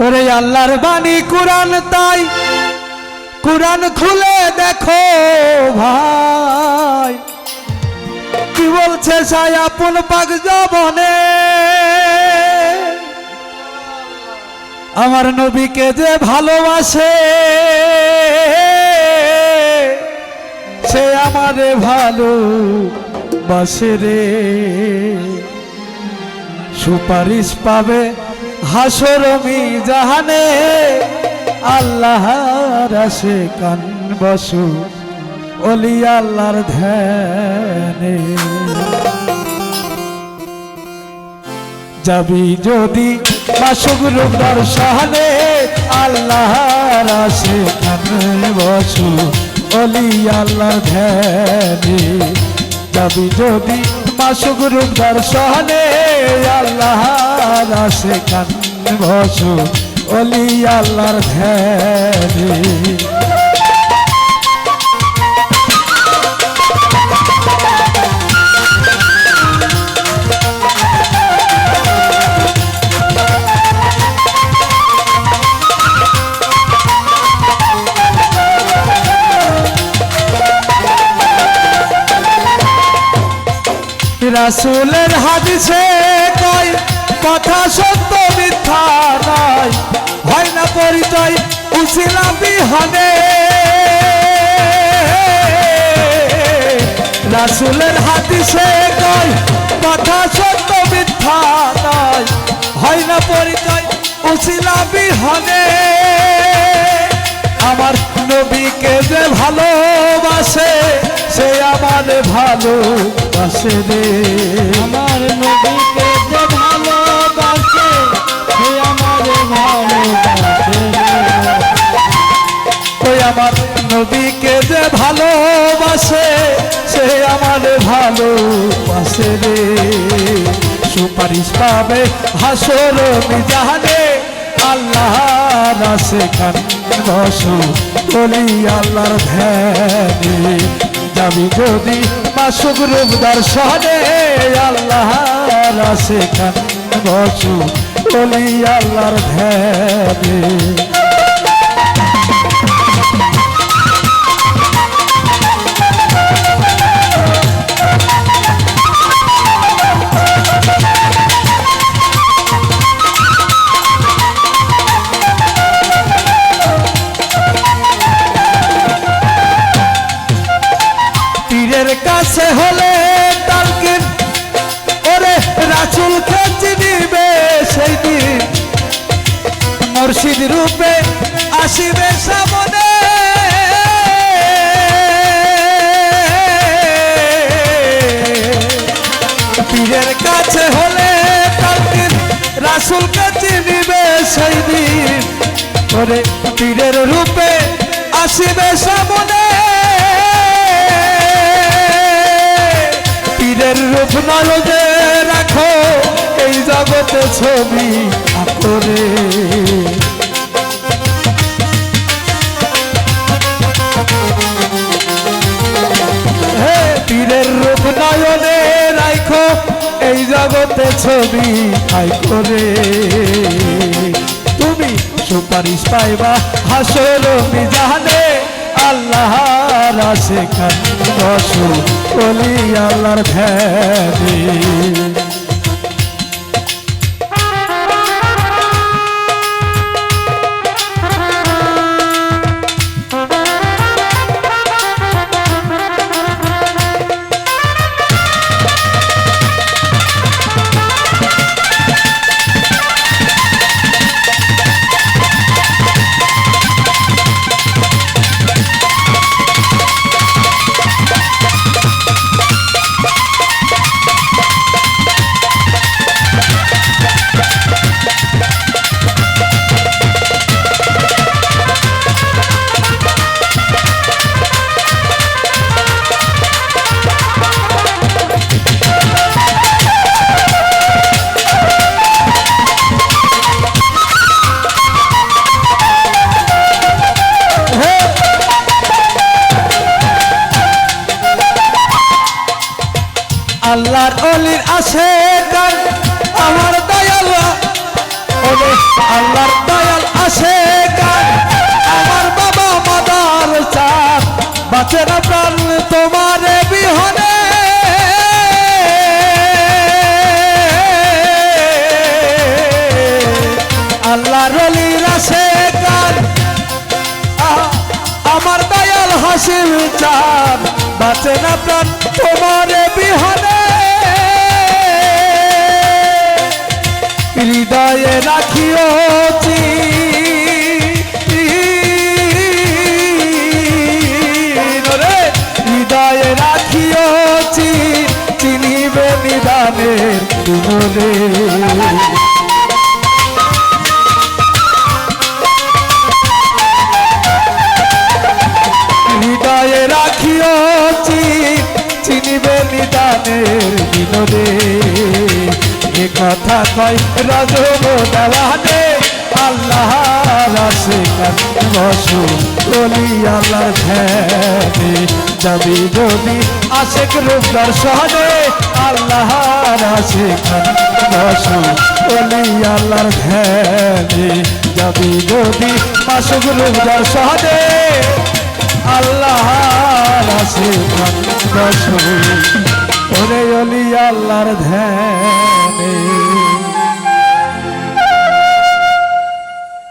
ওরে আল্লাহর বাণী, কোরআন তাই। কোরআন খুলে দেখো ভাই। কি বলছে সাই আপন পাক জবনে? আমার নবীকে যে ভালোবাসে, সে আমারে ভালো বাসে রে। সুপারিশ পাবে হাসরমি জাহানে আল্লাহ রাশে কান বসু, অলি আল্লাহর ধ্যানে। যাবি যদি বাসগুরু দর্শনে আল্লাহ রাশে কান বসু, অলি আল্লাহর ধ্যানে। যাবি যদি মাসগুরু দর্শনে আল্লাহ কান বসু অলি আল্লাহর ধ্যানে রাসুলের হাদিসে কয়, কথা সত্য, মিথ্যা নয়। হয় না পরিচয় উছিলা বিহনে। রাসুলের হাদিসে কয়, কথা সত্য, মিথ্যা নয়। হয় না পরিচয় উছিলা বিহনে। আমার নবীকে যে ভালোবাসে সে আমার ভালোবাসে রে। আমার নবীকে যে ভালোবাসে সে আমার ভালোবাসে ওই আমার নদীকে যে ভালোবাসে সে আমার ভালোবাসে রে। সুপারিশ পাবে হাসর জাহানে আল্লাহ রাসে কান বসু বলি আল্লাহর ধ্যানে যাবি যদি মাসুক রূপ দর্শনে আল্লাহ রাসে কান বসু বলি আল্লাহর ধ্যানে। কাছে হলে তালকিন। ওরে রাসুল খেতে দিবে সেই দিন। মুর্শিদ রূপে আসিবে সামনে। পীরের কাছে হলে তালকিন, রাসুল কাছে দিবে সেই দিন। ওরে পীরের রূপে আসিবে সামনে। রূপ নজে রাখো এই জগতে ছবি করে জগতে ছবি আই করে তুমি সুপারিশ পাইবা হাসর জাহানে আল্লাহ রাসে কান বসু বলি আল্লাহর ধ্যানে আল্লাহর অলির আছে গান, আমার দয়াল। ওরে, আল্লাহর দয়াল আছে গান, আমার বাবা মাদার চাঁদ। বাচ্চারা প্রাণ তোমার বিহনে। আল্লাহর অলির আছে গান আমার দয়াল হাসিল চাঁদ। বাঁচে না প্রাণ তোমার বিহনে হৃদয়ে রাখিও হৃদয়ে রাখিও চিনিবে নিদানের তুমরে নিদানের বিনোদে। এ কথা কয় রজব দেওয়ানে আল্লাহ রাসে বসু বলি আল্লাহ ধ্যানে। যাবি যদি আশেক রূপ দর্শনে আল্লাহ রাসে বসু বলি আল্লাহর ধ্যানে। যাবি যদি আশেক রূপ দর্শনে আল্লাহ রাসে বসু ওরে অলি আল্লাহর ধ্যানে।